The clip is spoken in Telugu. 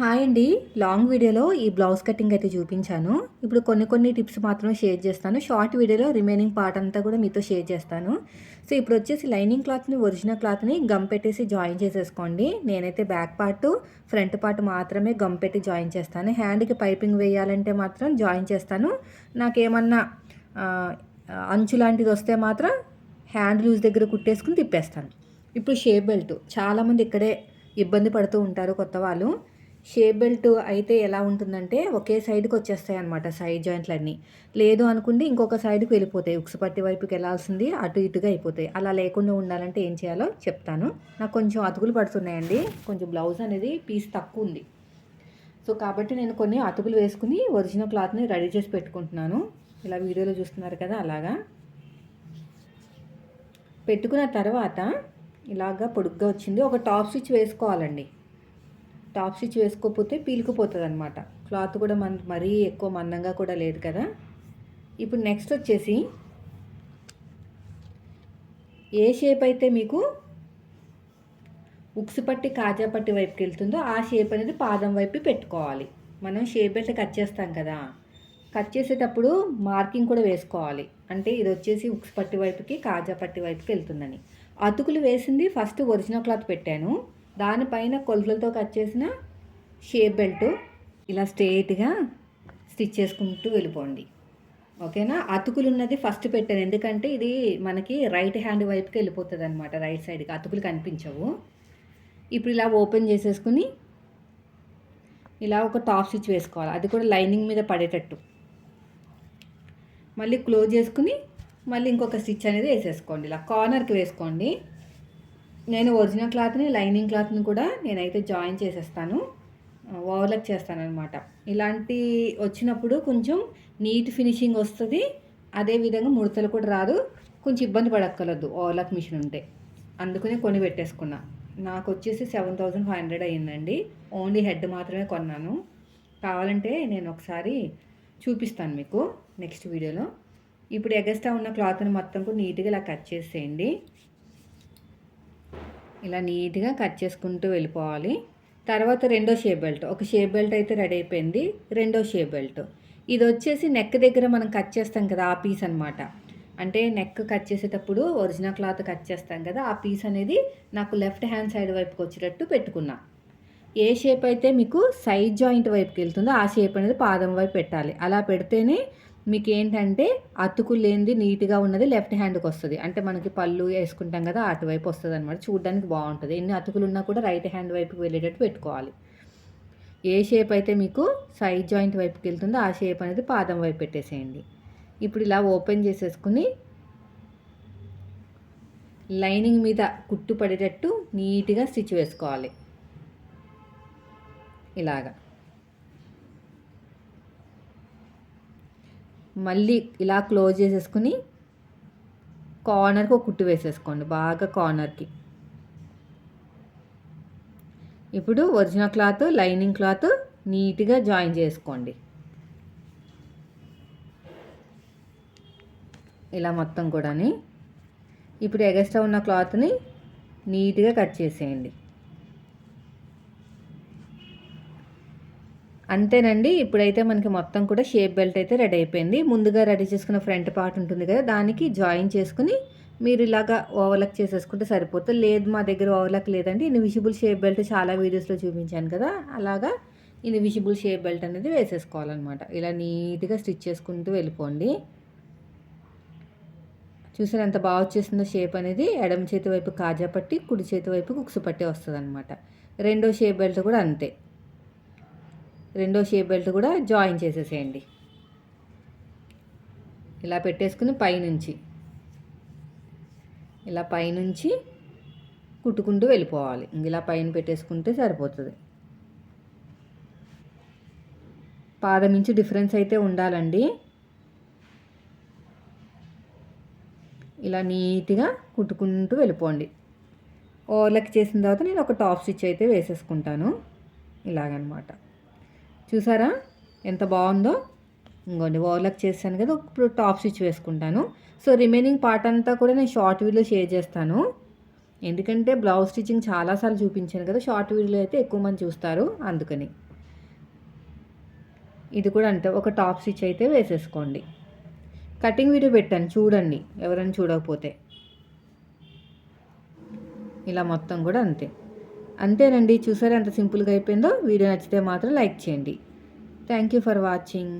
హాయ్ అండి. లాంగ్ వీడియోలో ఈ బ్లౌజ్ కటింగ్ అయితే చూపించాను. ఇప్పుడు కొన్ని కొన్ని టిప్స్ మాత్రం షేర్ చేస్తాను. షార్ట్ వీడియోలో రిమైనింగ్ పార్ట్ అంతా కూడా మీతో షేర్ చేస్తాను. సో ఇప్పుడు వచ్చేసి లైనింగ్ క్లాత్ని ఒరిజినల్ క్లాత్ని గమ్ పెట్టేసి జాయిన్ చేసేసుకోండి. నేనైతే బ్యాక్ పార్ట్ ఫ్రంట్ పార్ట్ మాత్రమే గమ్ పెట్టి జాయిన్ చేస్తాను. హ్యాండ్కి పైపింగ్ వేయాలంటే మాత్రం జాయిన్ చేస్తాను. నాకేమన్నా అంచు లాంటిది వస్తే మాత్రం హ్యాండ్ లూజ్ దగ్గర కుట్టేసుకుని తిప్పేస్తాను. ఇప్పుడు షేప్ బెల్ట్. చాలామంది ఇక్కడే ఇబ్బంది పడుతూ ఉంటారు కొత్త వాళ్ళు. షేప్ బెల్ట్ అయితే ఎలా ఉంటుందంటే ఒకే సైడ్కి వచ్చేస్తాయి అనమాట సైడ్ జాయింట్లన్నీ. లేదు అనుకుంటే ఇంకొక సైడ్కి వెళ్ళిపోతాయి. ఉక్సుపట్టి వైపుకి వెళ్ళాల్సింది అటు ఇటుగా అయిపోతాయి. అలా లేకుండా ఉండాలంటే ఏం చేయాలో చెప్తాను. నాకు కొంచెం అతుకులు పడుతున్నాయండి. కొంచెం బ్లౌజ్ అనేది పీస్ తక్కువ ఉంది. సో కాబట్టి నేను కొన్ని అతుకులు వేసుకుని ఒరిజినల్ క్లాత్ని రెడీ చేసి పెట్టుకుంటున్నాను. ఇలా వీడియోలో చూస్తున్నారు కదా అలాగా. పెట్టుకున్న తర్వాత ఇలాగా పొడుగ్గా వచ్చింది. ఒక టాప్ స్టిచ్ వేసుకోవాలండి. టాప్ స్టిచ్ వేసుకోకపోతే పీలుకుపోతుంది అనమాట క్లాత్ కూడా మన మరీ ఎక్కువ మందంగా కూడా లేదు కదా. ఇప్పుడు నెక్స్ట్ వచ్చేసి ఏ షేప్ అయితే మీకు ఉక్సు పట్టి కాజా పట్టి వైపుకి వెళ్తుందో ఆ షేప్ అనేది పాదం వైపు పెట్టుకోవాలి. మనం షేప్ అయితే కట్ చేస్తాం కదా. కట్ చేసేటప్పుడు మార్కింగ్ కూడా వేసుకోవాలి. అంటే ఇది వచ్చేసి ఉక్స్ పట్టి వైపుకి కాజా పట్టి వైపుకి వెళ్తుందని. అతుకులు వేసింది ఫస్ట్ ఒరిజినల్ క్లాత్ పెట్టాను. దానిపైన కొలతలతో కట్ చేసిన షేప్ బెల్ట్ ఇలా స్ట్రేట్గా స్టిచ్ చేసుకుంటూ వెళ్ళిపోండి. ఓకేనా? అతుకులు ఉన్నది ఫస్ట్ పెట్టాను. ఎందుకంటే ఇది మనకి రైట్ హ్యాండ్ వైపుకి వెళ్ళిపోతుంది అనమాట రైట్ సైడ్కి అతుకులు కనిపించవు. ఇప్పుడు ఇలా ఓపెన్ చేసేసుకుని ఇలా ఒక టాప్ స్టిచ్ వేసుకోవాలి. అది కూడా లైనింగ్ మీద పడేటట్టు. మళ్ళీ క్లోజ్ చేసుకుని మళ్ళీ ఇంకొక స్టిచ్ అనేది వేసేసుకోండి. ఇలా కార్నర్కి వేసుకోండి. నేను ఒరిజినల్ క్లాత్ని లైనింగ్ క్లాత్ని కూడా నేనైతే జాయిన్ చేసేస్తాను. ఓవర్లక్ చేస్తాను అనమాట ఇలాంటి వచ్చినప్పుడు కొంచెం నీట్ ఫినిషింగ్ వస్తుంది. అదేవిధంగా ముడతలు కూడా రాదు. కొంచెం ఇబ్బంది పడక్కర్లేదు ఓవర్లక్ మిషన్ ఉంటే. అందుకనే కొని పెట్టేసుకున్నా. నాకు వచ్చేసి సెవెన్ థౌజండ్ ఫైవ్ హండ్రెడ్ అయ్యిందండి. ఓన్లీ హెడ్ మాత్రమే కొన్నాను. కావాలంటే నేను ఒకసారి చూపిస్తాను మీకు నెక్స్ట్ వీడియోలో. ఇప్పుడు ఎగస్ట్రా ఉన్న క్లాత్ని మొత్తం కూడా నీట్గా ఇలా కట్ చేసేయండి. ఇలా నీట్గా కట్ చేసుకుంటూ వెళ్ళిపోవాలి. తర్వాత రెండో షేప్ బెల్ట్. ఒక షేప్ బెల్ట్ అయితే రెడీ అయిపోయింది. రెండో షేప్ బెల్ట్. ఇది వచ్చేసి నెక్ దగ్గర మనం కట్ చేస్తాం కదా ఆ పీస్ అనమాట అంటే నెక్ కట్ చేసేటప్పుడు ఒరిజినల్ క్లాత్ కట్ చేస్తాం కదా ఆ పీస్ అనేది నాకు లెఫ్ట్ హ్యాండ్ సైడ్ వైపుకి వచ్చేటట్టు పెట్టుకున్నా. ఏ షేప్ అయితే మీకు సైడ్ జాయింట్ వైపుకి వెళ్తుందో ఆ షేప్ అనేది పాదం వైపు పెట్టాలి. అలా పెడితేనే మీకు ఏంటంటే అతుకు లేనిది నీట్గా ఉన్నది లెఫ్ట్ హ్యాండ్కి వస్తుంది అంటే మనకి పళ్ళు వేసుకుంటాం కదా అటువైపు వస్తుంది అనమాట చూడడానికి బాగుంటుంది. ఎన్ని అతుకులు ఉన్నా కూడా రైట్ హ్యాండ్ వైపుకి వెళ్ళేటట్టు పెట్టుకోవాలి. ఏ షేప్ అయితే మీకు సైడ్ జాయింట్ వైపుకి వెళ్తుందో ఆ షేప్ అనేది పాదం వైపు పెట్టేసేయండి. ఇప్పుడు ఇలా ఓపెన్ చేసేసుకుని లైనింగ్ మీద కుట్టు పడేటట్టు నీట్గా స్టిచ్ వేసుకోవాలి. ఇలాగా. మళ్ళీ ఇలా క్లోజ్ చేసేసుకుని కార్నర్కి ఒక కుట్టు వేసేసుకోండి బాగా కార్నర్కి. ఇప్పుడు ఒరిజినల్ క్లాత్ లైనింగ్ క్లాత్ నీట్గా జాయిన్ చేసుకోండి. ఇలా మొత్తం కూడాని. ఇప్పుడు ఎగస్ట్రా ఉన్న క్లాత్ని నీట్గా కట్ చేసేయండి. అంతేనండి. ఇప్పుడైతే మనకి మొత్తం కూడా షేప్ బెల్ట్ అయితే రెడీ అయిపోయింది. ముందుగా రెడీ చేసుకున్న ఫ్రంట్ పార్ట్ ఉంటుంది కదా దానికి జాయిన్ చేసుకుని మీరు ఇలాగా ఓవర్లక్ చేసేసుకుంటే సరిపోతుంది. లేదు మా దగ్గర ఓవర్లక్ లేదండి. ఇన్విజిబుల్ షేప్ బెల్ట్ చాలా వీడియోస్లో చూపించాను కదా అలాగా ఇన్విజిబుల్ షేప్ బెల్ట్ అనేది వేసేసుకోవాలన్నమాట. ఇలా నీట్గా స్టిచ్ చేసుకుంటూ వెళ్ళిపోండి. చూసారు ఎంత బాగా వచ్చేసిందో షేప్ అనేది. ఎడమ చేతి వైపు కాజా పట్టి కుడి చేతి వైపు కుక్సు పట్టి వస్తుంది అనమాట రెండో షేప్ బెల్ట్ కూడా అంతే. రెండో షేప్ బెల్ట్ కూడా జాయిన్ చేసేసేయండి. ఇలా పెట్టేసుకుని పైనుంచి ఇలా పైనుంచి కుట్టుకుంటూ వెళ్ళిపోవాలి. ఇంక ఇలా పైన పెట్టేసుకుంటే సరిపోతుంది. పాదం నుంచి డిఫరెన్స్ అయితే ఉండాలండి. ఇలా నీట్గా కుట్టుకుంటూ వెళ్ళిపోండి. ఓవర్లక్ చేసిన తర్వాత నేను ఒక టాప్ స్టిచ్ అయితే వేసేసుకుంటాను. ఇలాగనమాట. చూసారా? ఎంత బాగుందో? ఇంకోండి ఓవర్లక్ చేశాను కదా ఇప్పుడు టాప్ స్టిచ్ వేసుకుంటాను. సో రిమైనింగ్ పార్ట్ అంతా కూడా నేను షార్ట్ వీడియో షేర్ చేస్తాను. ఎందుకంటే బ్లౌజ్ స్టిచ్చింగ్ చాలాసార్లు చూపించాను కదా షార్ట్ వీడియోలో అయితే ఎక్కువ మంది చూస్తారు అందుకని. ఇది కూడా అంతే ఒక టాప్ స్టిచ్ అయితే వేసేసుకోండి. కటింగ్ వీడియో పెట్టాను చూడండి ఎవరైనా చూడకపోతే. ఇలా మొత్తం కూడా అంతే. అంతేనండి. చూసారా ఎంత సింపుల్గా అయిపోయిందో? వీడియో నచ్చితే మాత్రం లైక్ చేయండి. Thank you for watching.